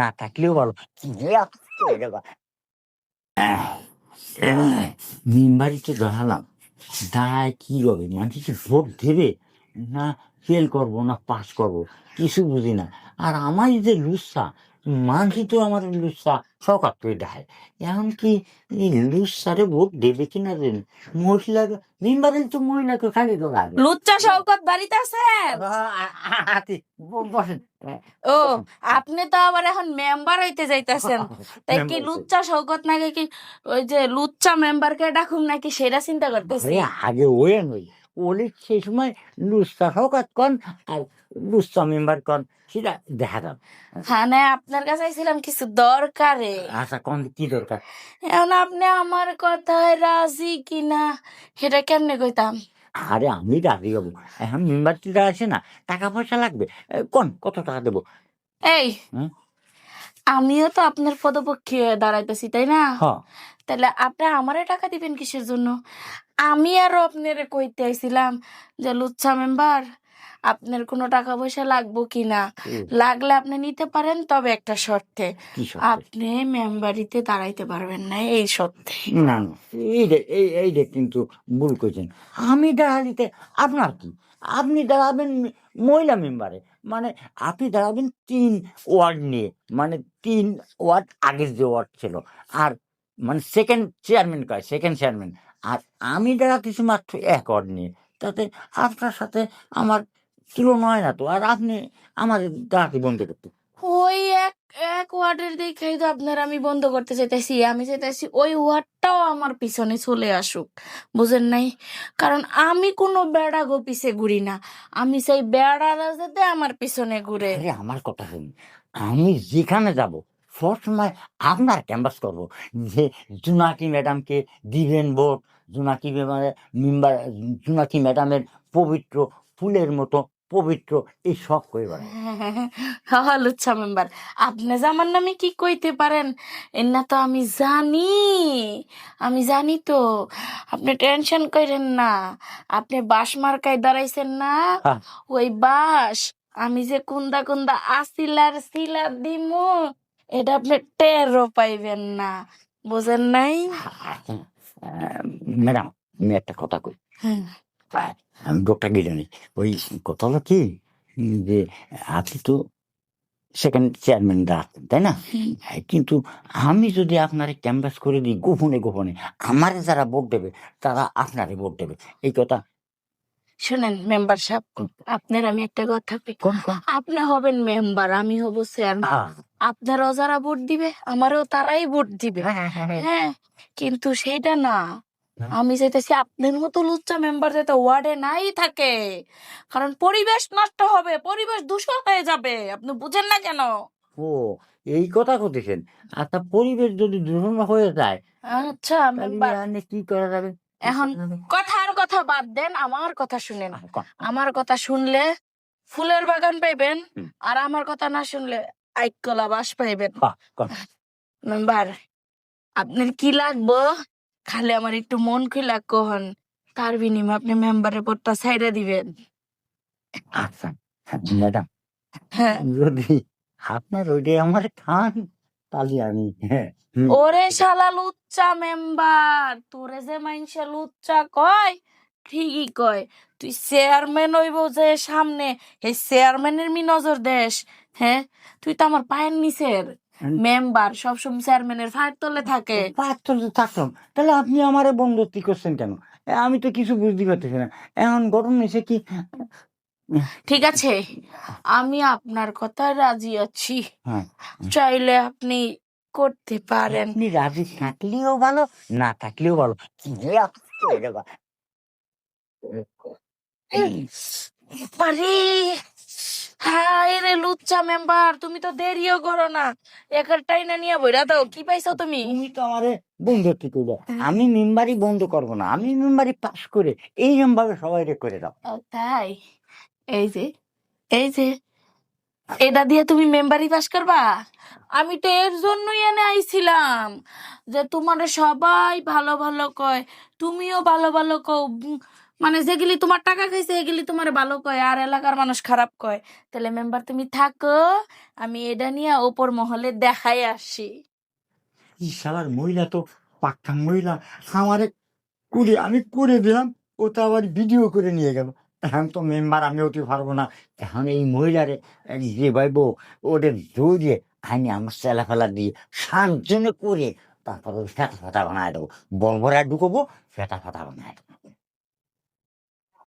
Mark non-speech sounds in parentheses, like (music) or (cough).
না থাকলেও ভালো। মেম্বারিতে দাঁড়ালাম দাঁড়ায় কি হবে? মানুষ কি ভোট দেবে? না ফেল করব না পাস করব। কিছু বুঝি না। আর আমার যে লুসা মানছি তো আমার লুসা সকাল করে দেখায়। এখন কি এই লুসারে ভোট দেবে কিনা দেন মহিলা মেম্বারে তো মহিলাকে খালি তো লুচ্চা বাড়িতে বসেন। ও আপনি তো আবার এখন মেম্বার হইতে যাইতেছেন। (laughs) তাই কি লুচ্চা শওকত নাকি কি ওই যে লুচ্চা মেম্বারকে ডাকুম নাকি সেটা চিন্তা করতেছি। আগে ওয়ে নই ওলে সেই সময় লুস্তা হকাত কন আর লুস্তা মেম্বার কন সেটা দেখা যাবে। হ্যাঁ আপনার কাছে আইছিলাম কিছু দরকারে। আচ্ছা কোন কি দরকার? এখন আপনি আমার কথায় রাজি কিনা সেটা কেমনে কইতাম? আরে আমি রাজি হব। এখন মেম্বারটিরা আসে না টাকা পয়সা লাগবে কোন কত টাকা দেবো? এই? আমিও তো আপনার পদপক্ষে দাঁড়াইতেছি তাই না? তাহলে আপনি আমারে টাকা দিবেন কিসের জন্য? আমি আরও আপনারে কইতে আইছিলাম যে লুচ্ছা মেম্বার আপনার কোনো টাকা পয়সা লাগবো কি না লাগলে আপনি নিতে পারেন তবে একটা শর্তে আপনি মেম্বারিতে দাঁড়াইতে পারবেন না এই শর্তে। না না এইটা এই এইটা কিন্তু ভুল করছেন আমি দাঁড়ালিতে আপনার কি? আপনি দাঁড়াবেন মহিলা মেম্বারে মানে আপনি দাঁড়াবেন তিন ওয়ার্ড নিয়ে মানে তিন ওয়ার্ড আগের যে ওয়ার্ড ছিল আর মানে সেকেন্ড চেয়ারম্যান কয় সেকেন্ড চেয়ারম্যান। আর আমি দাঁড়াতেছি মাত্র এক নিয়ে তাতে আপনার সাথে আমার তুলনা হয় না তো আর আপনি আমার দাঁড়াতে বন্ধ করতে। ওই এক এক ওয়ার্ডের দেখেই তো আপনার আমি বন্ধ করতে চাইতেছি আমি চাইতেছি ওই ওয়ার্ডটাও আমার পিছনে চলে আসুক বুঝেন নাই? কারণ আমি কোনো বেড়া গো পিছে ঘুরি না আমি সেই বেড়া যাতে আমার পিছনে ঘুরে। আমার কথা শুনুন আমি যেখানে যাব সবসময় আপনার ক্যাম্পাস করব। যে জুনাকি ম্যাডামকে দিবেন ভোট জুনাকি মেম্বার জুনাকি ম্যাডামের পবিত্র ফুলের মতো পবিত্র এই সব করে বেড়ায় হা লুচ্ছা মেম্বার আপনি যে আমার নামে কি কইতে পারেন? এনা তো আমি জানি। আমি জানি তো। আপনি টেনশন করেন না। আপনি বাস মার্কায় দাঁড়াইছেন না? হ্যাঁ। ওই বাস আমি যে কুন্দা কুন্দা আসিলার সিলার দিমু। এটা আপনি টেরও পাইবেন না বুঝেন নাই? ম্যাডাম আমি একটা কথা কই। হ্যাঁ। আমি ডক্টর গিলানি ওই কথা হলো কি যে আপনি তো সেকেন্ড চেয়ারম্যান রাখতেন তাই না? হ্যাঁ, কিন্তু আমি যদি আপনারে ক্যাম্পাস করে দিই গোপনে গোপনে আমারে যারা ভোট দেবে তারা আপনারে ভোট দেবে। এই কথা শুনেন মেম্বার সাহেব আপনার আমি একটা কথা কই। আপনি হবেন মেম্বার আমি হব চেয়ারম্যান আহ, আপনারও যারা ভোট দিবে আমারও তারাই ভোট দিবে। হ্যাঁ, হ্যাঁ, হ্যাঁ, হ্যাঁ। কিন্তু সেটা না। আমি চাইতেছি আপনার মতো লুচ্চা মেম্বার যাতে ওয়ার্ডে নাই থাকে। কারণ পরিবেশ নষ্ট হবে পরিবেশ দূষণ হয়ে যাবে। আপনি বুঝেন না কেন? ও এই কথা কতেছেন আচ্ছা পরিবেশ যদি দূষণ হয়ে যায় আচ্ছা মেম্বার কি করা যাবে? এখন কথার কথা বাদ দেন আমার কথা শুনেন। আমার কথা শুনলে ফুলের বাগান পাইবেন আর আমার কথা না শুনলে আইকলা বাস পাইবেন। মেম্বার আপনার কি লাগবো? খালি আমার একটু মন খুলা কহন তার বিনিময়ে আপনি মেম্বারের পদটা ছাইড়া দিবেন। আচ্ছা ম্যাডাম হ্যাঁ। যদি আপনার ওইটাই আমার খান তাহলে আমি হ্যাঁ ওরে শালা লুচ্চা মেম্বার তোরে যে মাইনসে লুচ্চা কয় ঠিকই কয়। তুই চেয়ারম্যান হইব যে সামনে এই চেয়ারম্যানের মি নজর দেশ হ্যাঁ? তুই তো আমার পায়ের নিচের মেম্বার সবসময় চেয়ারম্যানের ফায়ের তলে থাকে। পাঁচ তো থাকলাম তাহলে আপনি আমারে বন্ধুত্ব করছেন কেন? আমি তো কিছু বুঝতে পারতেছি না। এখন গরম এসে কি? ঠিক আছে আমি আপনার কথা রাজি আছি। হ্যাঁ। চাইলে আপনি করতে পারেন। আপনি রাজি থাকলেও ভালো না থাকলেও ভালো। পারি রে লুচ্চা মেম্বার তুমি তো দেরিও করো না। একার টাইনা নিয়ে বইরা দাও কি পাইছো তুমি? তুমি তো আমারে বন্ধুত্ব করবে আমি মেম্বারই বন্ধ করব না আমি মেম্বারই পাস করে এইরকম ভাবে সবাই করে দাও। তাই? এই যে এই যে এটা দিয়ে তুমি মেম্বারি পাস করবা? আমি তো এর জন্যই এনে আইছিলাম যে তোমার সবাই ভালো ভালো কয় তুমিও ভালো ভালো কও মানে যেগুলি তোমার টাকা খাইছে এগুলি তোমার ভালো কয়, আর এলাকার মানুষ খারাপ কয়। তাহলে মেম্বার তুমি থাকো, আমি এটা নিয়ে ওপর মহলে দেখাই আসি এই শালার মহিলা তো, পাক্কা মহিলা। আমারে করে আমি করে দিলাম, ও তো আবার ভিডিও করে নিয়ে গেল। এখন তো মেম্বার আমি হতে পারব না। এখন এই মহিলারে যে ভাইবো, ওদের দৌড়িয়ে আইনি আমার চেলা ফেলা দিয়ে সাতজনে করে তারপর ফেটা ফাটা বানায় দেবো। বড় বড় ঢুকবো, ফেটা ফাটা বানায় দেবো।